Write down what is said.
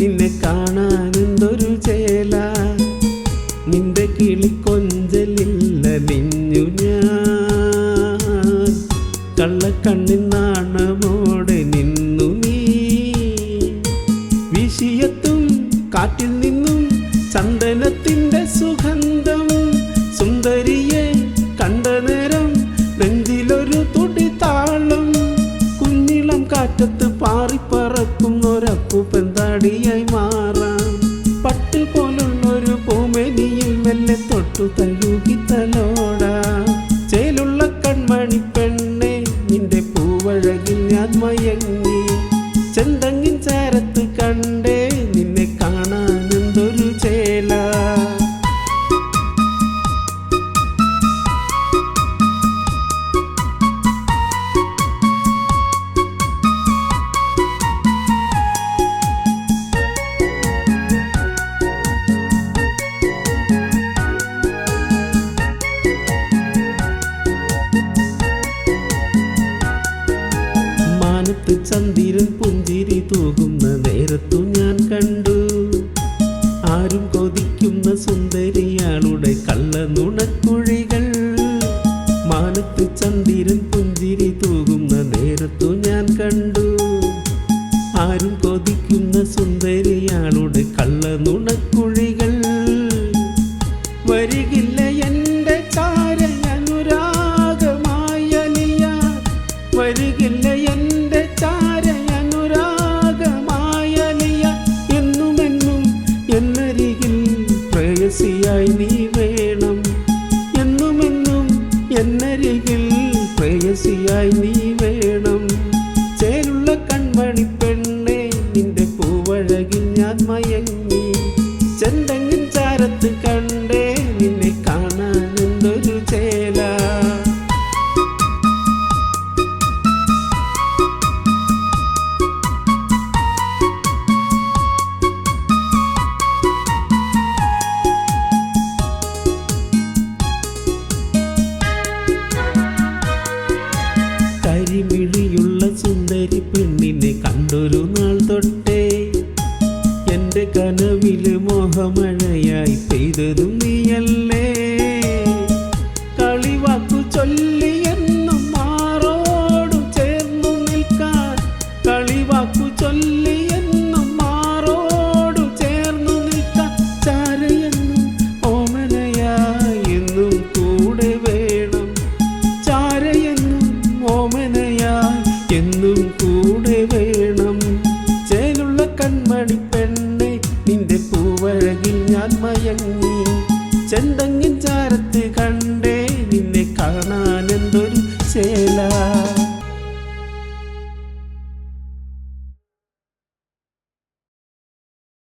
നിന്നെ കാണാനെന്തൊരു ചേല. നിന്റെ കിളിക്കൊഞ്ചലില്ല നിഞ്ഞു ഞാൻ. കള്ളക്കണ്ണിൻ നാണമോടെ നിന്നു നീ. വിഷയത്തും കാറ്റിൽ നിന്ന് കാറ്റത്ത് പാറിപ്പറക്കുന്നൊരപ്പൂപ്പൻ താടിയായി മാറാം. പട്ട് പോലുള്ളൊരു പൂമെനിയിൽ മെല്ലെ തൊട്ടു തഴുകി തലോടാം. ചേലുള്ള കൺമണി പെണ്ണെ നിന്റെ പൂവഴകിൽ ഞാൻ മയങ്ങി. ചെന്തങ്ങിൻ ചേരത്ത് കണ്ടേ മാനത്ത് ചന്ദിരൻ പുഞ്ചിരി തൂകുന്ന നേരത്തു ഞാൻ കണ്ടു. ആരും കൊതിക്കുന്ന സുന്ദരിയാളുടെ കള്ള നുണക്കുഴികൾ മാനത്ത് ചന്ദിരൻ പുഞ്ചിരി തൂകുന്ന നേരത്തു ഞാൻ കണ്ടു. ആരും കൊതിക്കുന്ന സുന്ദരിയാളുടെ കള്ള നുണക്കുഴികൾ വരികില്ല എന്നരികിൽ പെണ്ണിനെ കണ്ടൊരു നാൾ തൊട്ടേ. എന്റെ കനവിൽ മോഹമഴയായി പെയ്തതും നീയല്ലേ. കളിവാക്കു ചൊല്ലി എന്നും മാറോടു ചേർന്നു നിൽക്കാൻ. കളിവാക്കു ചൊല്ലി എന്നും മാറോടു ചേർന്നു നിൽക്കാൻ. ചാരയെന്നും ഓമനയായി എന്നും കൂടെ വേണം. ചാരയെന്നും ഓമനയായി എന്നും കൂടെ പൂവഴകിൽ ഞാൻ മയങ്ങി. ചെന്തങ്ങിൻ ചാരത്ത് കണ്ടേ നിന്നെ കാണാൻ എന്തൊരു ചേല.